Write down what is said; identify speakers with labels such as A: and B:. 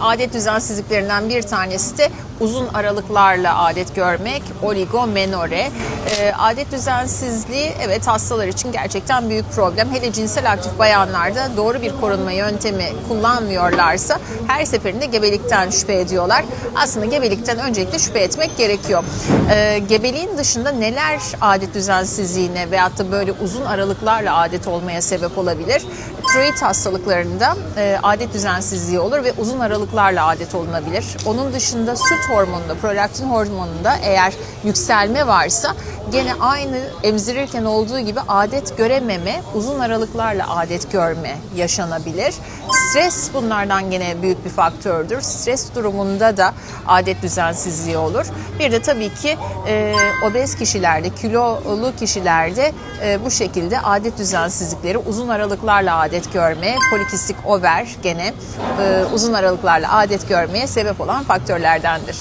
A: Adet düzensizliklerinden bir tanesi de uzun aralıklarla adet görmek, oligomenore. Ee, adet düzensizliği evet hastalar için gerçekten büyük problem. Hele cinsel aktif bayanlarda doğru bir korunma yöntemi kullanmıyorlarsa her seferinde gebelikten şüphe ediyorlar. Aslında gebelikten öncelikle şüphe etmek gerekiyor. Ee, gebeliğin dışında neler adet düzensizliğine veyahut da böyle uzun aralıklarla adet olmaya sebep olabilir? Tiroid hastalıklarında e, adet düzensizliği olur ve uzun aralıklarla adet olunabilir. Onun dışında süt hormonunda, prolaktin hormonunda eğer yükselme varsa gene aynı emzirirken olduğu gibi adet görememe, uzun aralıklarla adet görme yaşanabilir. Stres bunlardan gene büyük bir faktördür. Stres durumunda da adet düzensizliği olur. Bir de tabii ki e, obez kişilerde, kilolu kişilerde e, bu şekilde adet düzensizlikleri uzun aralıklarla adet görmeye, polikistik over gene e, uzun aralıklarla adet görmeye sebep olan faktörlerdendir.